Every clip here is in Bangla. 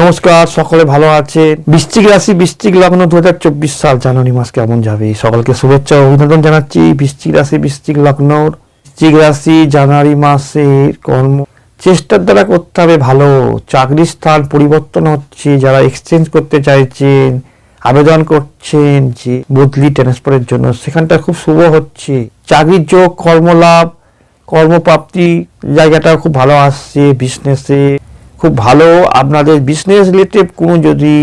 নমস্কার, সকলে ভালো আছে বৃশ্চিক রাশি, বৃশ্চিক লগ্ন দু হাজার চব্বিশ সাল জানুয়ারি মাস কেমন যাবে? সকলকে শুভেচ্ছা অভিনন্দন জানাচ্ছি। বৃশ্চিক রাশি, বৃশ্চিক লগ্ন, বৃশ্চিক রাশি জানুয়ারি মাসের কর্ম। চেষ্টার দ্বারা করতে হবে ভালো। চাকরির স্থান পরিবর্তন হচ্ছে। যারা এক্সচেঞ্জ করতে চাইছেন, আবেদন করছেন যে বদলি ট্রান্সফারের জন্য, সেখানটা খুব শুভ হচ্ছে। চাকরির যোগ, কর্মলাভ কর্মপ্রাপ্তি জায়গাটা খুব ভালো আসছে বিজনেসে খুব ভালো। আপনাদের বিজনেস রিলেটেড কোনো যদি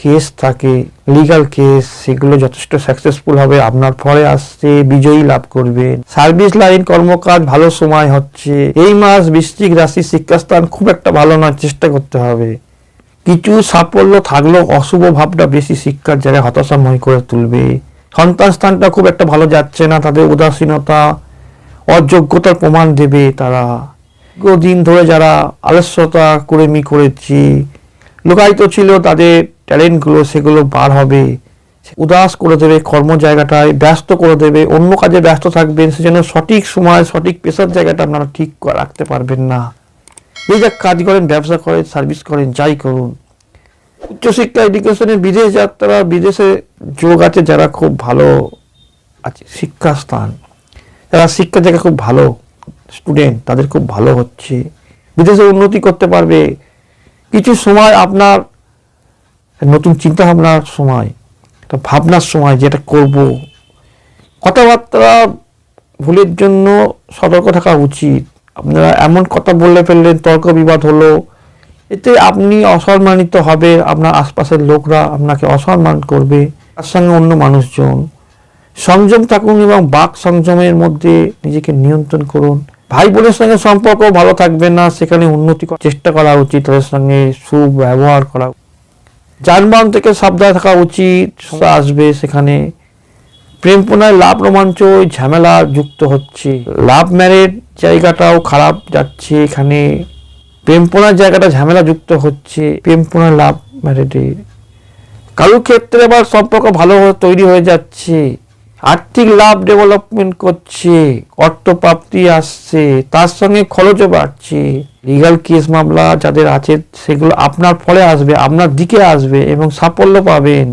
কেস থাকে লিগাল কেস সেগুলো যথেষ্ট সাকসেসফুল হবে, আপনার ফলে আসছে বিজয়ী লাভ করবে সার্ভিস লাইন কর্মকাজ ভালো সময় হচ্ছে। এই মাস বৃশ্চিক রাশি শিক্ষাস্থান খুব একটা ভালো নয়, চেষ্টা করতে হবে। কিছু সাফল্য থাকলেও অশুভ ভাবটা বেশি শিক্ষার জায়গায় হতাশাময় করে তুলবে। সন্তান স্থানটা খুব একটা ভালো যাচ্ছে না, তাদের উদাসীনতা, অযোগ্যতার প্রমাণ দেবে তারা। দীর্ঘদিন ধরে যারা আলস্যতা করেমি করেছি, লুকায়িত ছিল তাদের ট্যালেন্টগুলো সেগুলো বার হবে। উদাস করে দেবে, কর্ম জায়গাটায় ব্যস্ত করে দেবে, অন্য কাজে ব্যস্ত থাকবেন সেজন্য সঠিক সময়, সঠিক পেশার জায়গাটা আপনারা ঠিক রাখতে পারবেন না। যে যা কাজ করেন, ব্যবসা করেন সার্ভিস করেন, যাই করুন। উচ্চশিক্ষা এডুকেশনে বিদেশ যাত্রা, বিদেশে যোগ আছে যারা খুব ভালো আছে, শিক্ষাস্থান। যারা শিক্ষা জায়গা খুব ভালো স্টুডেন্ট তাদের খুব ভালো হচ্ছে। বিদেশে উন্নতি করতে পারবে। কিছু সময় আপনার নতুন চিন্তা ভাবনার সময়, একটা ভাবনার সময় যেটা করব। কথাবার্তা, ভুলের জন্য সতর্ক থাকা উচিত। আপনারা এমন কথা বললে ফেললেন তর্ক বিবাদ হলো। এতে আপনি অসম্মানিত হবে, আপনার আশপাশের লোকরা আপনাকে অসম্মান করবে, তার সঙ্গে অন্য মানুষজন। সংযম থাকুন এবং বাক সংযমের মধ্যে নিজেকে নিয়ন্ত্রণ করুন। ভাই বোনের সঙ্গে সম্পর্ক ভালো থাকবে না, সেখানে উন্নতি চেষ্টা করা উচিত, তাদের সঙ্গে সুব্যবহার করা যানবাহন থেকে সাবধানে থাকা উচিত আসবে সেখানে। প্রেম পুনরায় লাভ রোমাঞ্চ ঝামেলা যুক্ত হচ্ছে। লাভ ম্যারেজ জায়গাটাও খারাপ যাচ্ছে এখানে। প্রেম পুনরার জায়গাটা ঝামেলা যুক্ত হচ্ছে প্রেম পুনরায় লাভ ম্যারেজে কারোর ক্ষেত্রে আবার সম্পর্ক ভালো তৈরি হয়ে যাচ্ছে। আর্থিক লাভ ডেভেলপমেন্ট করছে অর্থপ্রাপ্তি আসছে, তার সঙ্গে খরচও বাড়ছে। লিগাল কেস মামলা যাদের আছে, সেগুলো আপনার ফলে আসবে, আপনার দিকে আসবে এবং সাফল্য পাবেন।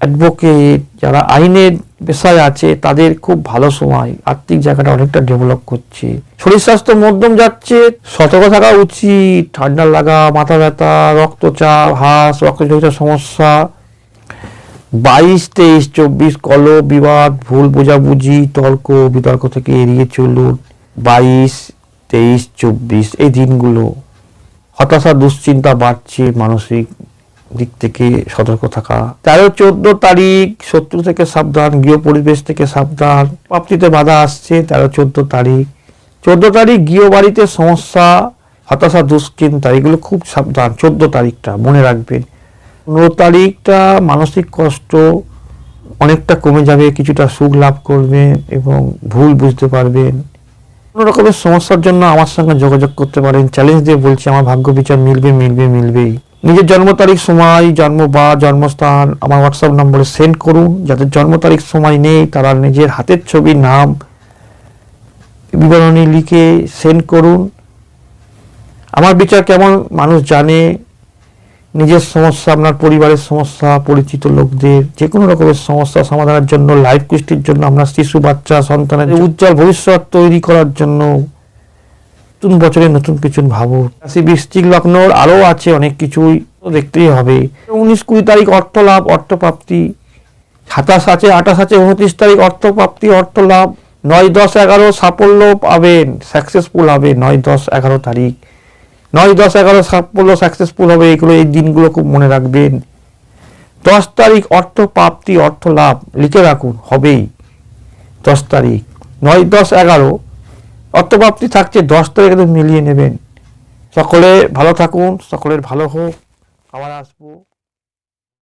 অ্যাডভোকেট যারা আইনের পেশায় আছে, তাদের খুব ভালো সময়, আর্থিক জায়গাটা অনেকটা ডেভেলপ করছে। শরীর স্বাস্থ্য মধ্যম যাচ্ছে, সতর্ক থাকা উচিত, ঠান্ডা লাগা, মাথা ব্যথা, রক্তচাপ, হাঁস রক্তচাপ সমস্যা। বাইশ, তেইশ, চব্বিশ কল বিবাদ, ভুল বোঝাবুঝি, তর্ক, বিতর্ক থেকে এড়িয়ে চলুন। বাইশ, তেইশ, চব্বিশ, এই দিনগুলো হতাশা, দুশ্চিন্তা বাড়ছে মানসিক দিক থেকে সতর্ক থাকা। তেরো, চোদ্দ তারিখ, শত্রু থেকে সাবধান গৃহ পরিবেশ থেকে সাবধান, প্রাপ্তিতে বাধা আসছে, তেরো, চোদ্দ তারিখ। চোদ্দ তারিখ গৃহ বাড়িতে সমস্যা, হতাশা, দুশ্চিন্তা, এগুলো খুব সাবধান, চোদ্দ তারিখটা মনে রাখবেন। পনেরো তারিখটা মানসিক কষ্ট অনেকটা কমে যাবে, কিছুটা সুখ লাভ করবেন এবং ভুল বুঝতে পারবেন কোনো রকমের সমস্যার জন্য আমার সঙ্গে যোগাযোগ করতে পারেন। চ্যালেঞ্জ দিয়ে বলছি, আমার ভাগ্য বিচার মিলবে মিলবে, মিলবেই। নিজের জন্ম তারিখ, সময়, জন্ম বা জন্মস্থান আমার হোয়াটসঅ্যাপ নম্বরে সেন্ড করুন। যাদের জন্ম তারিখ, সময় নেই, তারা নিজের হাতের ছবি, নাম, বিবরণী লিখে সেন্ড করুন। আমার বিচার কেমন, মানুষ জানে নিজের সমস্যা, আপনার পরিবারের সমস্যা, পরিচিত লোকদের যে কোনো রকমের সমস্যা সমাধানের জন্য লাইফ কুষ্টির জন্য, আপনার শিশু, বাচ্চা, সন্তানের উজ্জ্বল ভবিষ্যৎ তৈরি করার জন্য, নতুন বছরে নতুন কিছু ভাবো। রাশি বৃশ্চিক লগ্নর আরও আছে, অনেক কিছুই দেখতেই হবে। উনিশ কুড়ি তারিখ অর্থ লাভ অর্থপ্রাপ্তি। সাতাশ আছে, আঠাশ আছে, উনত্রিশ তারিখ অর্থপ্রাপ্তি অর্থ লাভ নয় দশ এগারো সাফল্য পাবেন সাকসেসফুল হবে নয় দশ এগারো তারিখ। নয়, দশ, এগারো, সাফল্য সাকসেসফুল হবে, এগুলো এই দিনগুলো খুব মনে রাখবেন। দশ তারিখ অর্থ প্রাপ্তি, অর্থ লাভ, লিখে রাখুন, হবেই। দশ তারিখ। নয়, দশ, এগারো অর্থপ্রাপ্তি থাকছে, দশ তারিখ মিলিয়ে নেবেন। সকলে ভালো থাকুন, সকলের ভালো হোক। আবার আসব।